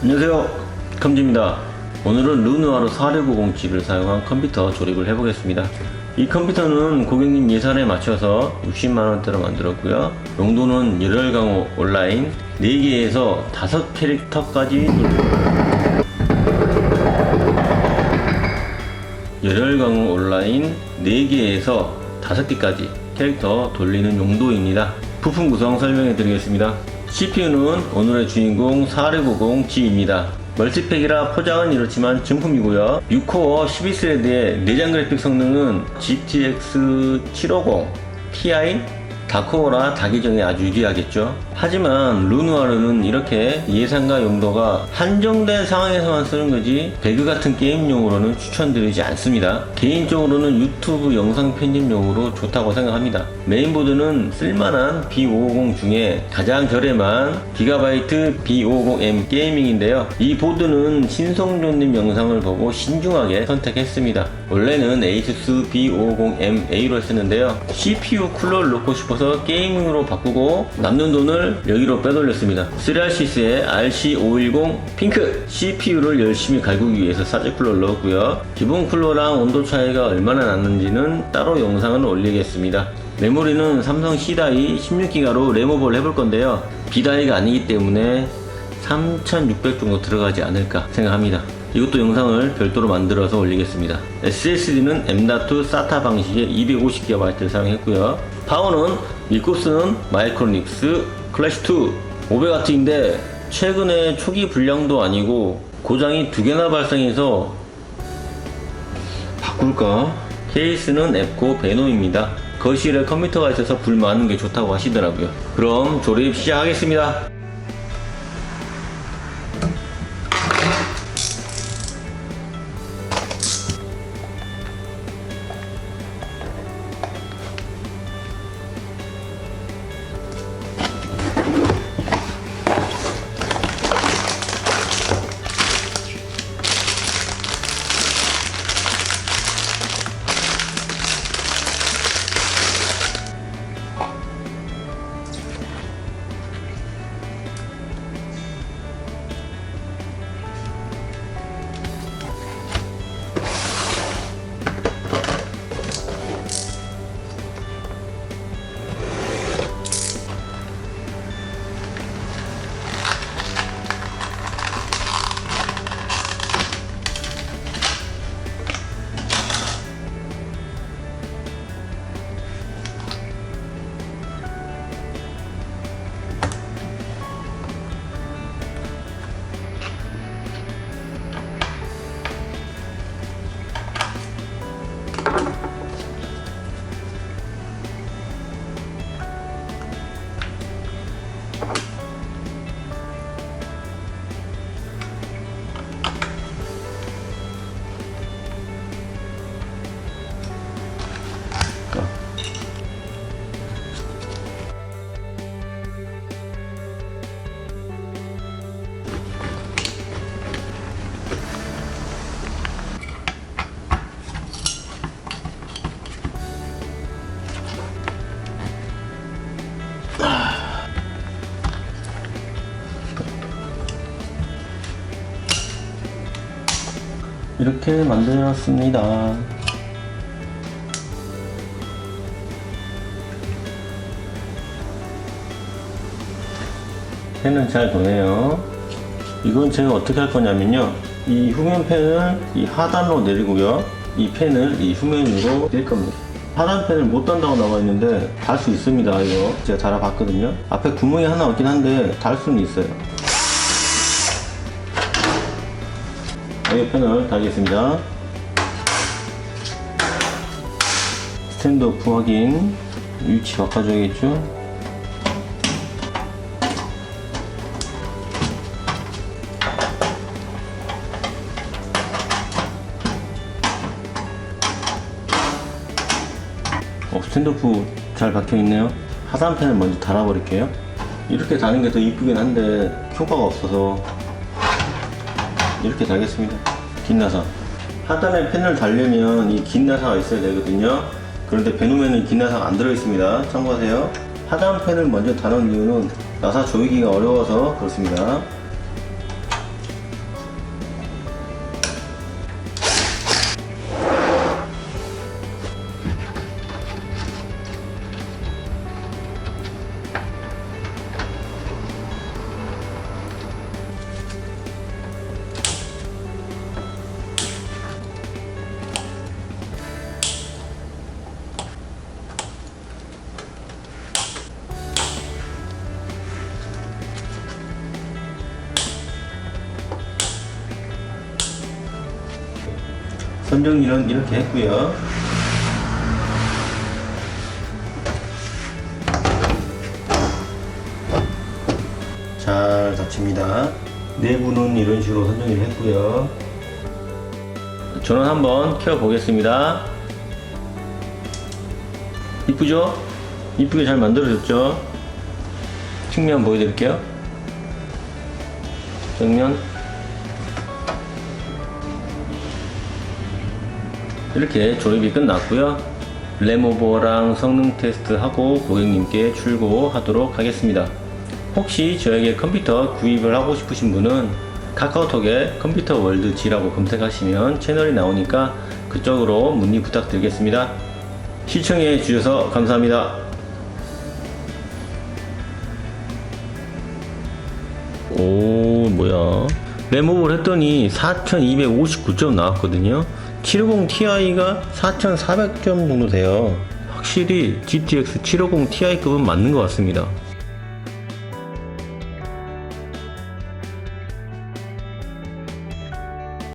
안녕하세요 컴지입니다 오늘은 르누아르 4690G를 사용한 컴퓨터 조립을 해보겠습니다 이 컴퓨터는 고객님 예산에 맞춰서 60만원대로 만들었고요 용도는 열혈 강호 온라인 4개에서 5캐릭터까지 열혈 강호 온라인 4개에서 5개까지 캐릭터 돌리는 용도입니다. 부품 구성 설명해 드리겠습니다. CPU는 오늘의 주인공 4650G입니다. 멀티팩이라 포장은 이렇지만 증품이고요. 6코어 12스레드의 내장 그래픽 성능은 GTX 750 Ti 다코어라 다기정에 아주 유리하겠죠. 하지만 루누아르는 이렇게 예산과 용도가 한정된 상황에서만 쓰는 거지 배그 같은 게임용으로는 추천드리지 않습니다. 개인적으로는 유튜브 영상 편집용으로 좋다고 생각합니다. 메인보드는 쓸만한 B550 중에 가장 저렴한 기가바이트 B550M 게이밍인데요. 이 보드는 신성조님 영상을 보고 신중하게 선택했습니다. 원래는 ASUS B550MA로 했었는데요. CPU 쿨러를 넣고 싶어서 게이밍으로 바꾸고 남는 돈을 여기로 빼돌렸습니다. 3RC스의 RC510 핑크 CPU를 열심히 갈구기 위해서 사제 쿨러를 넣었고요. 기본 쿨러랑 온도 차이가 얼마나 났는지는 따로 영상을 올리겠습니다. 메모리는 삼성 C다이 16기가로 레모버를 해볼 건데요. B다이가 아니기 때문에 3600 정도 들어가지 않을까 생각합니다. 이것도 영상을 별도로 만들어서 올리겠습니다. SSD는 M.2 SATA 방식의 250GB 사용했고요. 파워는 믿고 쓰는 마이크로닉스 클래시2 500W인데 최근에 초기 불량도 아니고 고장이 두 개나 발생해서 바꿀까? 케이스는 앱코 베노입니다. 거실에 컴퓨터가 있어서 불 많은 게 좋다고 하시더라고요. 그럼 조립 시작하겠습니다. 이렇게 만들었습니다. 펜은 잘 도네요. 이건 제가 어떻게 할 거냐면요. 이 후면 펜을 이 하단으로 내리고요. 이 펜을 이 후면으로 낼 겁니다. 하단 펜을 못 단다고 나와 있는데 달 수 있습니다. 이거 제가 달아봤거든요. 앞에 구멍이 하나 없긴 한데 달 수는 있어요. 이 펜을 달겠습니다. 스탠드오프 확인. 위치 바꿔줘야겠죠? 어, 스탠드오프 잘 박혀있네요. 하단펜을 먼저 달아버릴게요. 이렇게 다는 게 더 이쁘긴 한데 효과가 없어서 이렇게 달겠습니다. 긴 나사. 하단에 펜을 달려면 이 긴 나사가 있어야 되거든요. 그런데 베누면은 긴 나사가 안 들어있습니다. 참고하세요. 하단 펜을 먼저 다는 이유는 나사 조이기가 어려워서 그렇습니다. 선정리는 이렇게 했고요. 잘 닫힙니다. 내부는 이런 식으로 선정리를 했고요. 전원 한번 켜 보겠습니다. 이쁘죠? 이쁘게 잘 만들어졌죠? 측면 보여드릴게요. 정면. 이렇게 조립이 끝났고요. 램오버랑 성능 테스트하고 고객님께 출고하도록 하겠습니다. 혹시 저에게 컴퓨터 구입을 하고 싶으신 분은 카카오톡에 컴퓨터 월드 G라고 검색하시면 채널이 나오니까 그쪽으로 문의 부탁드리겠습니다. 시청해 주셔서 감사합니다. 오 뭐야 램오버를 했더니 4259점 나왔거든요 750 Ti가 4400점 정도 돼요. 확실히 GTX 750 Ti급은 맞는 것 같습니다